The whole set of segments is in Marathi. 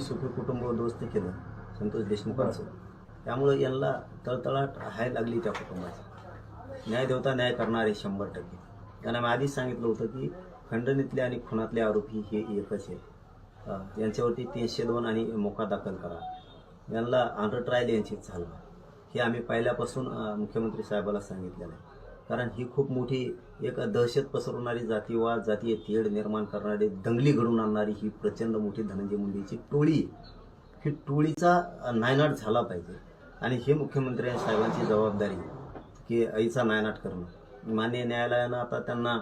सुखी कुटुंब उद्ध्वस्त केलं. संतोष देशमुखांचं त्यामुळं यांना तळतळाट हाय लागली त्या कुटुंबाची. न्याय देवता न्याय करणारे शंभर टक्के. त्यांना मी आधीच सांगितलं होतं की खंडणीतले आणि खुनातले आरोपी हे एकच आहे यांच्यावरती तीनशे दोन आणि मोका दाखल करा. यांना अंडर ट्रायल यांचीच झालं हे आम्ही पहिल्यापासून मुख्यमंत्री साहेबाला सांगितलेलं आहे. कारण ही खूप मोठी एक दहशत पसरवणारी जातीवाद जातीय तेढ निर्माण करणारी दंगली घडवून आणणारी ही प्रचंड मोठी धनंजय मुंडेची टोळी. ही टोळीचा नायनाट झाला पाहिजे. आणि हे मुख्यमंत्री साहेबांची जबाबदारी की आईचा नायनाट करणं. मान्य न्यायालयानं आता त्यांना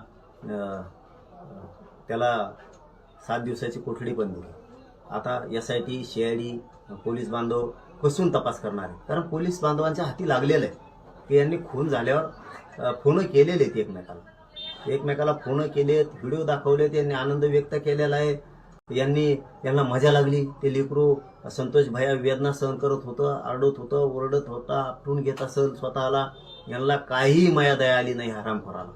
त्याला सात दिवसाची कोठडी पण दिली. आता S I T C I D police बांधव कसून तपास करणार आहे कारण पोलीस बांधवांच्या हाती लागलेलं आहे. की यांनी खून झाल्यावर फोन केलेले आहेत एकमेकाला. एकमेकाला फोन केलेत व्हिडिओ दाखवलेत यांनी आनंद व्यक्त केलेला आहे. यांनी यांना मजा लागली. ते लेकरू संतोष भया वेदना सहन करत होतं आरडत होतं ओरडत होता आपटून घेत असेल स्वतःला. यांना काहीही मया दया आली नाही हरामखोराला.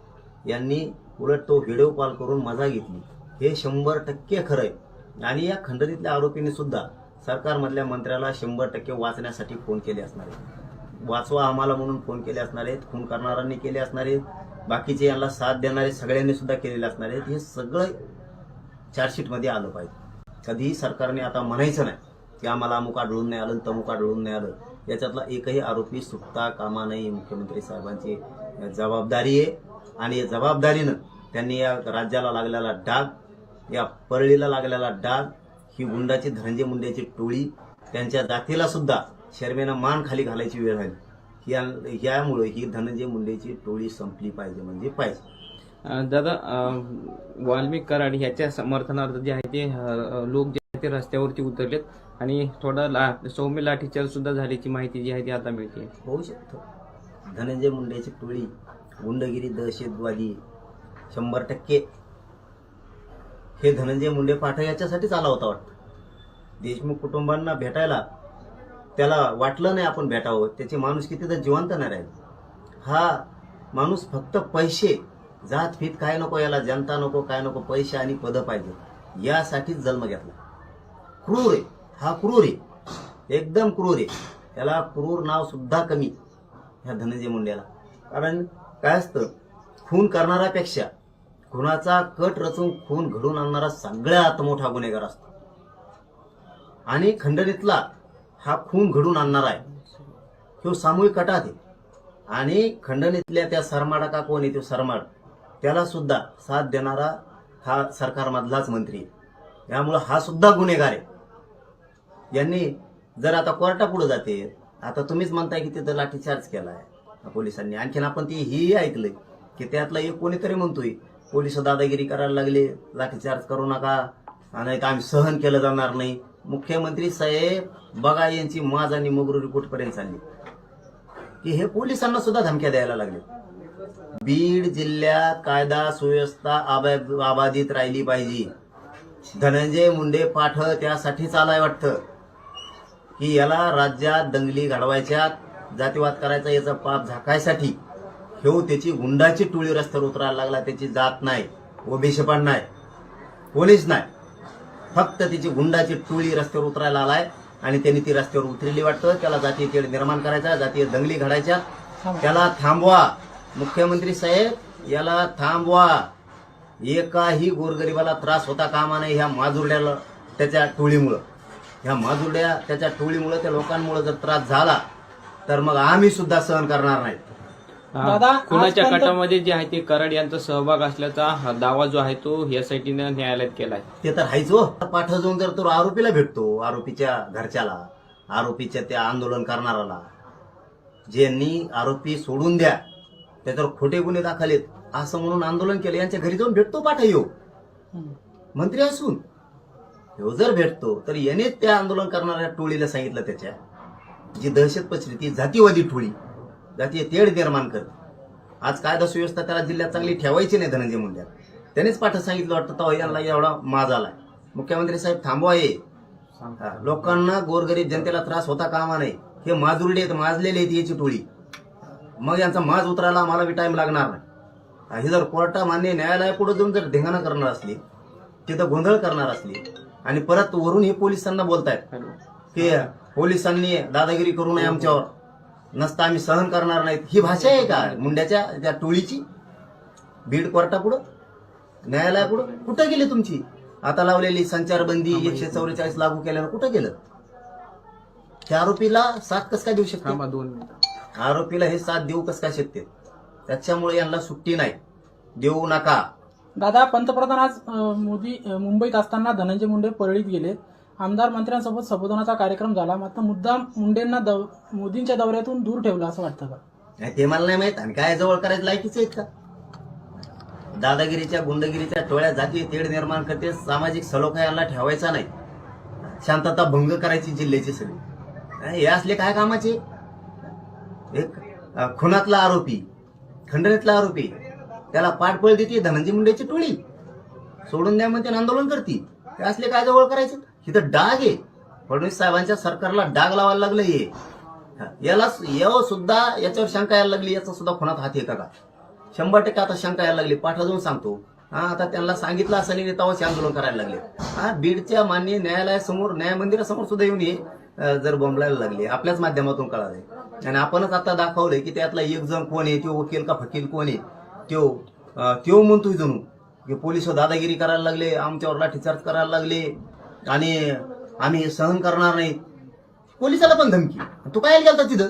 यांनी उलट तो व्हिडिओ कॉल करून मजा घेतली. हे शंभर टक्के खरं आहे आणि या खंडणीतल्या आरोपीने सुद्धा सरकारमधल्या मंत्र्याला शंभर टक्के वाचण्यासाठी फोन केले असणार आहे वाचवा आम्हाला म्हणून फोन केले असणार आहेत खून करणाऱ्यांनी केले असणार आहेत बाकीचे यांना साथ देणारे सगळ्यांनी सुद्धा केलेले असणार आहेत हे सगळं चार्जशीटमध्ये आलं पाहिजे. कधीही सरकारने आता म्हणायचं नाही की आम्हाला अमुक आढळून नाही आलं तमुक आढळून नाही आलं. याच्यातला एकही आरोपी सुटता कामा नाही मुख्यमंत्री साहेबांची जबाबदारी आहे. आणि या जबाबदारीनं त्यांनी या राज्याला लागलेला डाग या परळीला लागलेला डाग ही गुंडाची धनंजय मुंडेची टोळी त्यांच्या जातीला सुद्धा शर्मेनं मान खाली घालायची वेळ आली. या यामुळे ही धनंजय मुंडेची टोळी संपली पाहिजे म्हणजे पाहिजे. दादा वाल्मिक कराड ह्याच्या समर्थनार्थ जे आहे ते लोक जे आहे ते रस्त्यावरती उतरलेत आणि थोडा ला सौम्य लाठीचार्ज सुद्धा झाल्याची माहिती जी आहे ती आता मिळते. होऊ शकतं. धनंजय मुंडेची टोळी गुंडगिरी दहशतवादी शंभर टक्के. हे धनंजय मुंडे पाठ याच्यासाठीच आला होता वाटतं. देशमुख कुटुंबांना भेटायला त्याला वाटलं नाही आपण भेटावं. त्याची माणूस किती तर जिवंत नाही राहील. हा माणूस फक्त पैसे जात फीत काय नको याला जनता नको काय नको पैसे आणि पद पाहिजे. यासाठीच जन्म घेतला. क्रूर आहे. हा क्रूर आहे. एकदम क्रूर आहे. त्याला क्रूर नाव सुद्धा कमी ह्या धनंजय मुंड्याला कारण काय असतं? खून करणाऱ्यापेक्षा खुनाचा कट रचून खून घडून आणणारा सगळ्यात मोठा गुन्हेगार असतो. आणि खंडणीतला हा खून घडून आणणार आहे. तो सामूहिक कटात आहे. आणि खंडणीतल्या त्या सरमाडा का कोण आहे तो सरमाड? त्याला सुद्धा साथ देणारा हा सरकारमधलाच मंत्री आहे. त्यामुळं हा सुद्धा गुन्हेगार आहे. यांनी जर आता कोर्टापुढे जाते आता तुम्हीच म्हणताय की तिथं लाठीचार्ज केला आहे पोलिसांनी. आणखीन आपण ती ही ऐकलंय की त्यातला एक कोणीतरी म्हणतोय पोलीस दादागिरी करायला लागले लाठीचार्ज करू नका नाही तर आम्ही सहन केलं जाणार नाही. मुख्यमंत्री साहेब बघा यांची माज आणि मगरुरी कुठपर्यंत चालली. की हे पोलिसांना सुद्धा धमक्या द्यायला लागले. बीड जिल्ह्यात कायदा सुव्यवस्था अबाधित राहिली पाहिजे. धनंजय मुंडे पाठ त्यासाठी चालाय वाटतं. की याला राज्यात दंगली घडवायच्या जातीवाद करायचा याचा पाप झाकायसाठी ह्यो त्याची गुंडाची टोळी रस्त्यावर उतरायला लागला त्याची जात नाही ओबीसी पण नाही पोलीस नाही. फक्त तिची गुंडाची टोळी रस्त्यावर उतरायला आलाय आणि त्यांनी ती रस्त्यावर उतरली वाटतं. त्याला जातीय तेढ निर्माण करायचा जातीय दंगली घडायच्या त्याला थांबवा. मुख्यमंत्री साहेब याला थांबवा. एकाही गोरगरिबाला त्रास होता कामा नाही ह्या माजुरड्याला त्याच्या टोळीमुळं. ह्या माजुरड्या त्याच्या टोळीमुळं त्या लोकांमुळं जर त्रास झाला तर मग आम्ही सुद्धा सहन करणार नाही दादा, अं, खुनाच्या आजपर्यंत- कटामध्ये जे आहे ते कराड यांचा सहभाग असल्याचा हा दावा जो आहे तो एसआयटीने न्यायालयात केलाय. ते तर हायच हो. पाठ जाऊन जर तो आरोपीला भेटतो आरोपीच्या घरच्याला आरोपीच्या त्या आंदोलन करणाराला ज्यांनी आरोपी सोडून द्या त्याच्यावर खोटे गुन्हे दाखलेत असं म्हणून आंदोलन केलं. यांच्या घरी जाऊन भेटतो पाठ येऊ मंत्री असून. ह्यो जर भेटतो तर याने त्या आंदोलन करणाऱ्या टोळीला सांगितलं त्याच्या जी दहशत पसरली ती जातीवादी टोळी. जातीय तेढ निर्माण करते. आज कायदा सुव्यवस्था त्याला जिल्ह्यात चांगली ठेवायची नाही धनंजय मुंड्या त्यानेच पाठ सांगितलं वाटतं तेव्हा यांना एवढा माज आलाय. मुख्यमंत्री साहेब थांबवा हे. हा, लोकांना गोरगरीब जनतेला त्रास होता कामा नाही हे माजुरडे आहेत माजलेले आहेत याची टोळी. मग यांचा माज उतरायला आम्हाला बी टाइम लागणार नाही. हा, हे जर कोर्टा मान्य न्यायालयापुढे जाऊन जर धिंगाणा करणार असली तिथं गोंधळ करणार असली आणि परत वरून हे पोलिसांना बोलतायत की पोलिसांनी दादागिरी करू नये आमच्यावर. नसता आम्ही सहन करणार नाहीत. ही भाषा आहे का? मुंड्याच्या त्या टोळीची? बीड कोर्टापुढं? न्यायालयापुढं? कुठं गेली तुमची? आता लावलेली संचारबंदी एकशे चौवेचाळीस लागू केल्यानं कुठं गेलं? त्या आरोपीला साथ कस काय देऊ शकतो? दोन मिनिटं. आरोपीला हे साथ देऊ कस काय शकते? त्याच्यामुळे यांना सुट्टी नाही. देऊ नका. दादा पंतप्रधान आज मोदी मुंबईत असताना धनंजय मुंडे परळीत गेले आमदार मंत्र्यांसोबत संबोधनाचा कार्यक्रम झाला. मात्र मुद्दाम मुंडेंना दौ- मोदींच्या दौऱ्यातून दूर ठेवलं असं वाटतं का? नाही, ते मला नाही माहीत. आणि काय जवळ करायचं लायकीच आहेत का? दादागिरीच्या गुंडगिरीच्या टोळ्या जाती तेढ निर्माण करते. सामाजिक सलोखा यांना ठेवायचा नाही. शांतता भंग करायची जिल्ह्याची सगळी. नाही, हे असले काय कामाचे? एक खुनातला आरोपी खंडणीतला आरोपी त्याला पाठबळ देते धनंजय मुंडेची टोळी. सोडून द्या म्हणते आणि आंदोलन करते. हे असले काय जवळ करायचे? इथं डाग आहे. फडणवीस साहेबांच्या सरकारला डाग लावायला लागलं हे. याला याव सुद्धा याच्यावर शंका यायला लागली याचा सुद्धा खुनात हात आहे का शंभर टक्के आता शंका यायला लागली. पाठा जाऊन सांगतो. हा आता त्यांना सांगितलं असं नाही तेव्हाच आंदोलन करायला लागले. हा बीडच्या मान्य न्यायालयासमोर न्याय मंदिरासमोर सुद्धा येऊन हे जर बोंबलायला लागले. आपल्याच माध्यमातून कळाले आणि आपणच आता दाखवलंय की त्यातला एक जण कोण आहे तो वकील का फकील कोण आहे? त्यो त्यो म्हणतोय जणू. की पोलीस दादागिरी करायला लागले आमच्यावर लाठीचार्ज करायला लागले. आणि आम्ही सहन करणार नाही. पोलिसाला पण धमकी. तू काय गेलता तिथं?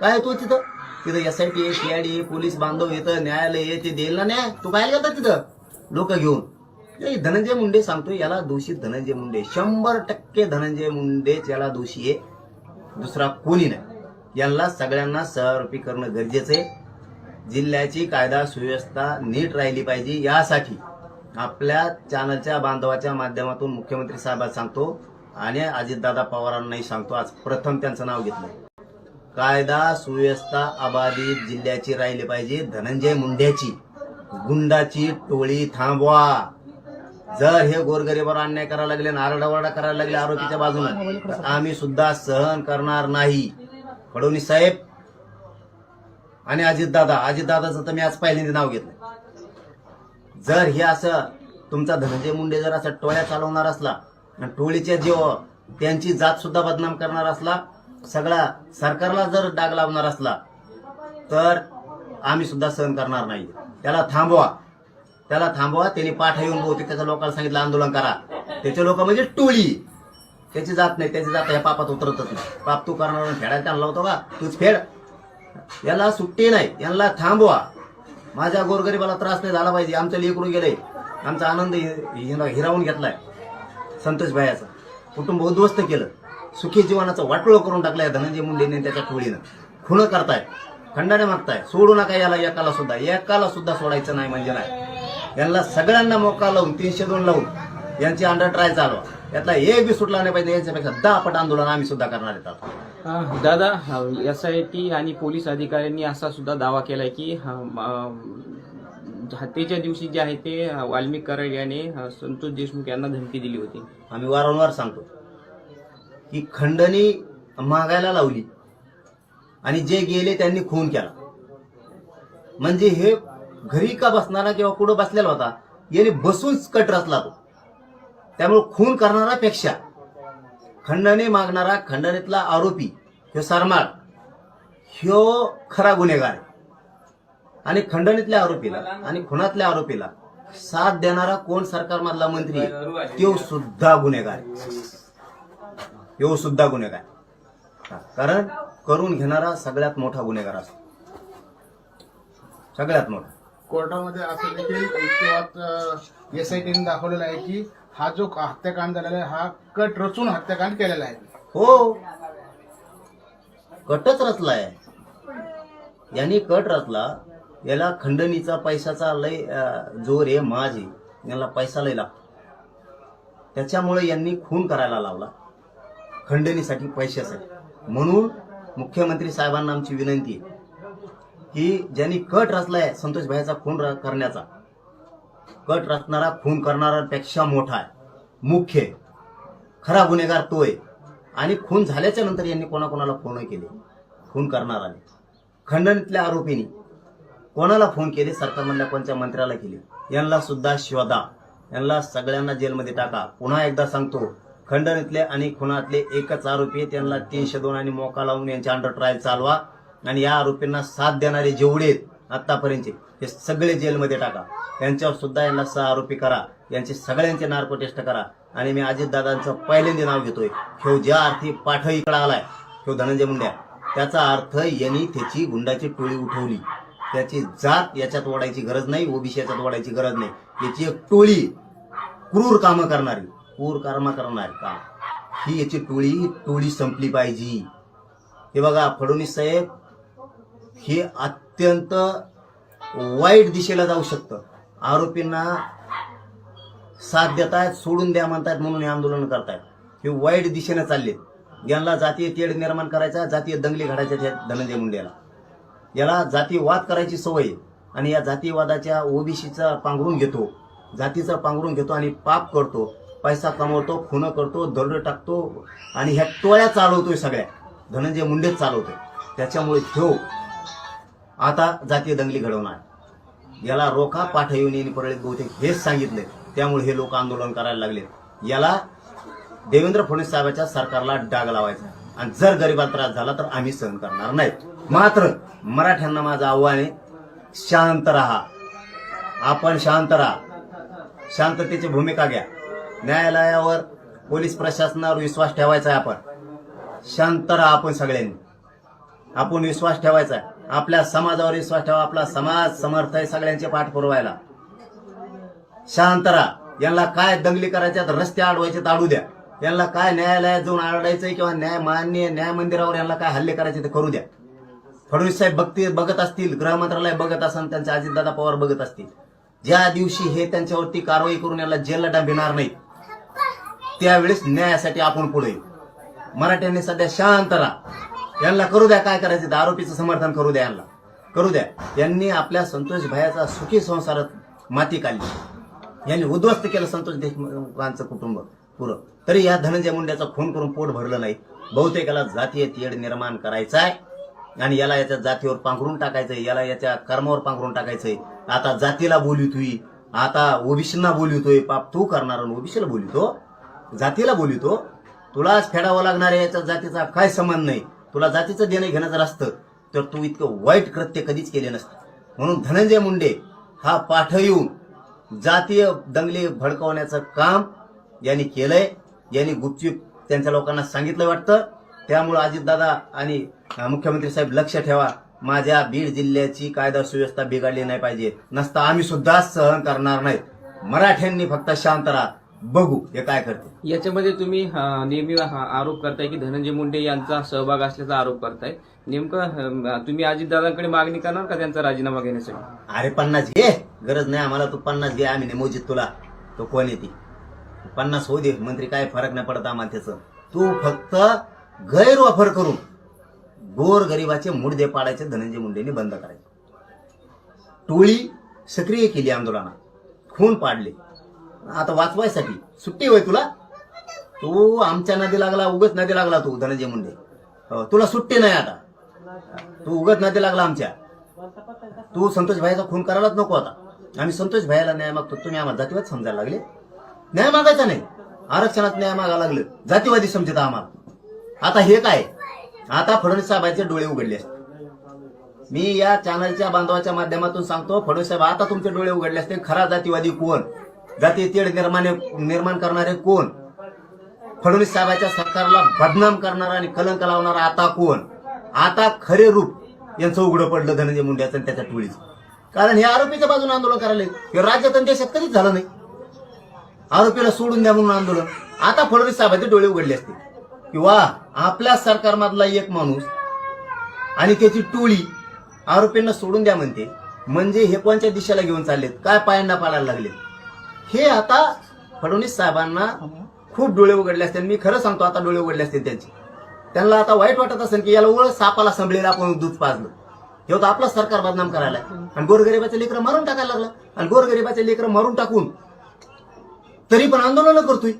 काय तो तिथं? तिथं S I T CID police बांधव येतं न्यायालय येते देईल ना न्याय. तू काय गेलता तिथं? लोक घेऊन. धनंजय मुंडे सांगतोय याला दोषी धनंजय मुंडे. शंभर टक्के धनंजय मुंडेच याला दोषी आहे. दुसरा कोणी नाही. यांना सगळ्यांना सहआरोपी करणं गरजेचं आहे. जिल्ह्याची कायदा सुव्यवस्था नीट राहिली पाहिजे यासाठी. आपल्या चॅनलच्या बांधवाच्या माध्यमातून मुख्यमंत्री साहेबांना सांगतो आणि अजितदादा पवारांनाही सांगतो. आज प्रथम त्यांचं नाव घेतलं कायदा सुव्यवस्था अबाधित जिल्ह्याची राहिली पाहिजे. धनंजय मुंड्याची गुंडाची टोळी थांबवा. जर हे गोरगरीबावर अन्याय करायला लागले नारडावरडा करायला लागले आरोपीच्या बाजूने तर आम्ही सुद्धा सहन करणार नाही. फडणवीस साहेब आणि अजितदादा. अजितदादाचं तर मी आज पहिल्यांदा नाव घेतलं जर हे असं तुमचा धनंजय मुंडे जर असं टोळ्या चालवणार असला टोळीच्या जीव हो, त्यांची जात सुद्धा बदनाम करणार असला सगळा सरकारला जर डाग लावणार असला तर आम्ही सुद्धा सहन करणार नाही. त्याला थांबवा. त्याला थांबवा त्यांनी पाठा येऊन बहुतेक त्याच्या लोकांना सांगितलं आंदोलन करा. त्याचे लोक म्हणजे टोळी. त्याची जात नाही त्याची जात ह्या पापात उतरतच नाही. पाप तू करणार फेडायला त्यांना लावतो का? तूच फेड. याला सुट्टी नाही यांना थांबवा. माझ्या गोरगरीबाला त्रास नाही झाला पाहिजे. आमचं लेकरू गेलंय आमचा आनंद हिरावून घेतलाय. संतोष भायाचा कुटुंब उद्ध्वस्त केलं. सुखी जीवनाचं वाटोळ करून टाकलाय धनंजय मुंडेने त्याच्या टोळीनं खुणं करताय. खंडाने मागताय. सोडू नका याला. एकाला सुद्धा. एकाला सुद्धा सोडायचं नाही म्हणजे नाही. यांना सगळ्यांना मोका लावून तीनशे दोन लावून यांची अंडर ट्राय चालवा. यातला एक बी सुटला नाही पाहिजे. यांच्यापेक्षा दहा पट आंदोलन आम्ही सुद्धा करणार आहेत आता. दादा एस आय टी आणि पोलीस अधिकाऱ्यांनी असा सुद्धा दावा केला की हत्येच्या दिवशी जे आहे ते वाल्मिक कराड याने संतोष देशमुख यांना धमकी दिली होती. आम्ही वारंवार सांगतो की खंडणी मागायला लावली आणि जे गेले त्यांनी खून केला. म्हणजे हे घरी का बसणारा किंवा कुठं बसलेला होता याने बसून कट रचला तो. त्यामुळे खून करणारापेक्षा खंडणी मागणारा खंडणीतला आरोपी ह्यो सरमाळ ह्यो खरा गुन्हेगार. आणि खंडणीतल्या आरोपीला आणि खुनातल्या आरोपीला साथ देणारा कोण सरकारमधला मंत्री तो सुद्धा गुन्हेगार. तो सुद्धा गुन्हेगार हा, कारण करून घेणारा सगळ्यात मोठा गुन्हेगार असतो. सगळ्यात मोठा. कोर्टामध्ये असं देखील एस आय टीने दाखवलेला आहे की हा जो हत्याकांड झालेला आहे हा कट रचून हत्याकांड केलेला आहे. हो. कटच रचलाय. यांनी कट रचला याला खंडणीचा पैशाचा लय जोर आहे माज आहे. याला पैसा लय लागतो. त्याच्यामुळे यांनी खून करायला लावला. खंडणीसाठी पैशासाठी. म्हणून मुख्यमंत्री साहेबांना आमची विनंती आहे की ज्यांनी कट रचलाय संतोष भाईचा खून करण्याचा कट रचणारा खून करणाऱ्यापेक्षा मोठा आहे. मुख्य आहे. खरा गुन्हेगार तो आहे. आणि खून झाल्याच्यानंतर यांनी कोणाकोणाला फोन केले. खून करणाराने खंडणीतल्या आरोपींनी कोणाला फोन केले? सरकारमधल्या कोणत्या मंत्र्याला केले? यांना सुद्धा शोधा. यांना सगळ्यांना जेलमध्ये टाका. पुन्हा एकदा सांगतो खंडणीतले आणि खुनातले एकच आरोपी त्यांना तीनशे दोन आणि मोका लावून यांच्या अंडर ट्रायल चालवा. आणि या आरोपींना साथ देणारे जेवढे आत्तापर्यंतचे हे सगळे जेलमध्ये टाका. त्यांच्यावर सुद्धा यांना सहा आरोपी करा. यांचे सगळ्यांचे नार्को टेस्ट करा. आणि मी अजितदादांचं पहिल्यांदा नाव घेतोय. ह्यो ज्या अर्थी पाठ इकडे आलाय ह्यो धनंजय मुंड्या. त्याचा अर्थ यांनी त्याची गुंडाची टोळी उठवली. त्याची जात याच्यात ओढायची गरज नाही ओबीसी याच्यात ओढायची गरज नाही. याची एक टोळी क्रूर कामं करणारी क्रूर कर्म करणारी काम ही याची टोळी ही टोळी संपली पाहिजे. हे बघा फडणवीस साहेब हे अत्यंत वाईट दिशेला जाऊ शकतं. आरोपींना साथ देतायत सोडून द्या म्हणतायत म्हणून हे आंदोलन करतायत. हे वाईट दिशेने चालले यांना जातीय तेढ निर्माण करायचा जातीय दंगली घडायच्या त्या धनंजय मुंडेला. याला जातीयवाद करायची सवय आणि या जातीयवादाच्या ओबीसीचा पांघरून घेतो. जातीचा पांघरून घेतो आणि पाप करतो पैसा कमवतो खुनं करतो दरोडे टाकतो आणि ह्या टोळ्या चालवतोय सगळ्या. धनंजय मुंडेच चालवतोय. त्याच्यामुळे ठेव. आता जातीय दंगली घडवणार. याला रोखा पाठ येऊन परळीत बहुतेक हेच सांगितले. त्यामुळे हे लोक आंदोलन करायला लागले. याला देवेंद्र फडणवीस साहेबांच्या सरकारला डाग लावायचा. आणि जर गरिबात त्रास झाला तर आम्ही सहन करणार नाही. मात्र मराठ्यांना माझं आव्हान आहे शांत राहा. आपण शांत राहा. शांततेची भूमिका घ्या. न्यायालयावर पोलीस प्रशासनावर विश्वास ठेवायचा आहे आपण. शांत राहा आपण सगळ्यांनी. आपण विश्वास ठेवायचा आहे. आपल्या समाजावर विश्वास ठेवा आपला समाज समर्थ आहे सगळ्यांचे पाठ पुरवायला. शांत राहा. यांना काय दंगली करायच्या रस्ते अडवायचे तर अडू द्या. यांना काय न्यायालयात जाऊन अडवायचंय किंवा न्याय मान्य न्याय मंदिरावर यांना काय हल्ले करायचे ते करू द्या. फडणवीस साहेब बघते बघत असतील गृहमंत्रालय बघत असेल त्यांचे अजितदादा पवार बघत असतील. ज्या दिवशी हे त्यांच्यावरती कारवाई करून याला जेलला डांबिणार नाही त्यावेळेस न्यायासाठी आपण पुढे मराठ्यांनी सध्या शांत राहा. यांना करू द्या काय करायचं ते आरोपीचं समर्थन करू द्या यांना. करू द्या. यांनी आपल्या संतोष भायाचा सुखी संसारात माती काढली. यांनी उद्ध्वस्त केलं संतोष देशमुखांचं कुटुंब पुरं. तरी या धनंजय मुंड्याचा खून करून पोट भरलं नाही. बहुतेकाला जातीय तेढ निर्माण करायचा आहे आणि याला याच्या जातीवर पांघरून टाकायचंय. याला याच्या कर्मावर पांघरून टाकायचंय. आता जातीला बोलितोय. आता ओबीसींना बोलितोय. पाप तू करणार आणि ओबीसीला बोलितो. जातीला बोलितो. तुलाच फेडावं लागणार आहे याच्या जातीचा काय संबंध नाही. तुला जातीचं देणं घेणं जर असतं तर तू इतकं वाईट कृत्य कधीच केले नसतं. म्हणून धनंजय मुंडे हा पाठ येऊन जातीय दंगली भडकवण्याचं काम यांनी केलंय. यांनी गुपचूप त्यांच्या लोकांना सांगितलं वाटतं. त्यामुळं अजितदादा आणि मुख्यमंत्री साहेब लक्ष ठेवा. माझ्या बीड जिल्ह्याची कायदा सुव्यवस्था बिघडली नाही पाहिजे. नसता आम्ही सुद्धा सहन करणार नाहीत. मराठ्यांनी फक्त शांत राहा. बघू हे काय करते. याच्यामध्ये तुम्ही नेहमी आरोप करताय की धनंजय मुंडे यांचा सहभाग असल्याचा आरोप करताय. नेमकं तुम्ही अजितदादांकडे मागणी करणार का त्यांचा राजीनामा घेण्यासाठी? अरे पन्नास घे. गरज नाही आम्हाला तू पन्नास घे. आम्ही मोजित तुला. तो कोण येते पन्नास होऊ दे. मंत्री काय फरक नाही पडत आम्हाला त्याचं. तू फक्त गैरवापर करून गोर गरिबाचे मुडदे पाडायचे धनंजय मुंडेंनी बंद करायचे. टोळी सक्रिय केली आंदोलनात. खून पाडले. आता वाचवायसाठी. सुट्टी होय तुला? तू आमच्या नदी लागला उगत नदी लागला तू धनंजय मुंडे. हो, तुला सुट्टी नाही आता. तू उगत नदी लागला आमच्या. तू संतोष भाईचा खून करायलाच नको आता. आम्ही संतोष भाईला न्याय मागतो तुम्ही आम्हाला जातीवाद समजायला लागले. न्याय मागायचा नाही. आरक्षणात न्याय मागायला लागलं. जातीवादी समजत आम्हाला. आता हे काय? आता फडणवीस साहेबांचे डोळे उघडले असते. मी या चॅनलच्या बांधवाच्या माध्यमातून सांगतो फडणवीस साहेब आता तुमचे डोळे उघडले असते खरा जातीवादी कोण? जाती तेढ निर्माण निर्माण करणारे कोण? फडणवीस साहेबांच्या सरकारला बदनाम करणारा आणि कलंक लावणारा आता कोण? आता खरे रूप यांचं उघडं पडलं धनंजय मुंड्याचं आणि त्याच्या टोळीचं. कारण हे आरोपीच्या बाजूने आंदोलन करायला. हे राज्यात आणि देशात कधीच झालं नाही. आरोपीला सोडून द्या म्हणून आंदोलन. आता फडणवीस साहेबांचे डोळे उघडले असते. किंवा आपल्या सरकारमधला एक माणूस आणि त्याची टोळी आरोपींना सोडून द्या म्हणते. म्हणजे हे कोणत्या दिशेला घेऊन चाललेत? काय पायांना पाडायला लागलेत? हे आता फडणवीस साहेबांना खूप डोळे उघडले असतील. मी खरं सांगतो आता डोळे उघडले असतील त्यांचे. त्यांना आता वाईट वाटत असेल की याला ओळख सापाला संभळेला आपण दूध पाजलं. हे होतं आपलं सरकार बदनाम करायला. आणि गोरगरिबाचे लेकरं मारून टाकायला लागलं. आणि गोरगरिबाचे लेकरं मारून टाकून तरी पण आंदोलन करतोय.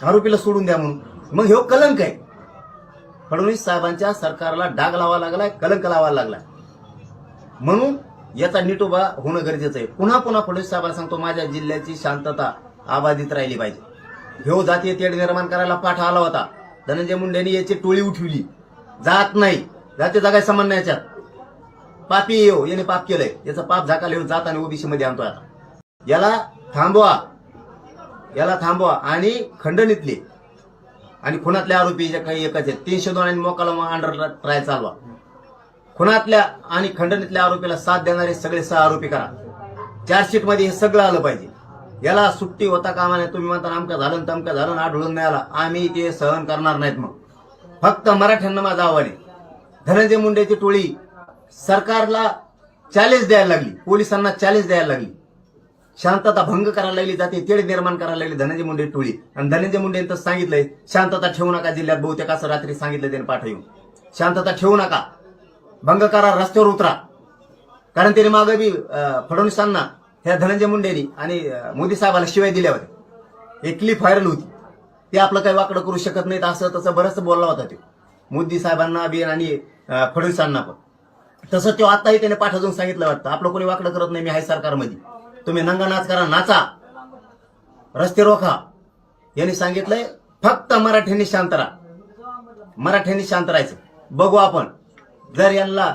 आरोपीला सोडून द्या म्हणून. मग हे कलंक आहे. फडणवीस साहेबांच्या सरकारला डाग लावा लागलाय कलंक लावायला लागलाय. म्हणून याचा निटोबा होणं गरजेचं आहे. पुन्हा पुन्हा फडणवीस साहेबांना सांगतो माझ्या जिल्ह्याची शांतता अबाधित राहिली पाहिजे. ह्यो जातीय तेढ निर्माण करायला पाठ आला होता. धनंजय मुंडेंनी याची टोळी उठवली. जात नाही. जाते जगाय समान नाही याच्यात. पापी येऊ हो, याने पाप केलंय. याचं पाप झाकाल येऊन जात आणि ओबीसी मध्ये आणतोय आता. याला थांबवा. याला थांबवा. आणि खंडणीतले आणि खुनातले आरोपी जे काही एकच आहेत तीनशे दोन आणि मोकाला अंडर ट्रायल चालवा. खुनातल्या आणि खंडणीतल्या आरोपीला साथ देणारे सगळे सह आरोपी करा. चार्जशीटमध्ये हे सगळं आलं पाहिजे. याला सुट्टी होता कामा नाही तुम्ही म्हणता आमका झालं तमका झालं आढळून नाही आला. आम्ही ते सहन करणार नाहीत मग. फक्त मराठ्यांना माझं आव्हान आहे. धनंजय मुंडेची टोळी सरकारला चॅलेंज द्यायला लागली. पोलिसांना चॅलेंज द्यायला लागली. शांतता भंग करायला लागली जाते तेढ निर्माण करायला लागली धनंजय मुंडे टोळी. आणि धनंजय मुंडे तर सांगितलंय शांतता ठेवू नका जिल्ह्यात बहुतेक असं रात्री सांगितलं त्याने पाठवून शांतता ठेवू नका. भंग करा रस्त्यावर उतरा कारण त्याने मागे बी फडणवीसांना ह्या धनंजय मुंडेनी आणि मोदी साहेबाला शिवाय दिल्या होत्या एक क्लिप व्हायरल होती ते आपलं काही वाकडं करू शकत नाहीत असं तसं बरंच बोलला होता ते मोदी साहेबांना बी आणि अं, फडणवीसांना पण तसं तो आताही त्याने पाठवून सांगितलं वाटतं आपलं कोणी वाकडं करत नाही मी हाय सरकारमध्ये तुम्ही नंगा नाच करा नाचा रस्ते रोखा यांनी सांगितलंय फक्त मराठ्यांनी शांत राहा मराठ्यांनी शांत राहायचं बघू आपण जर यांना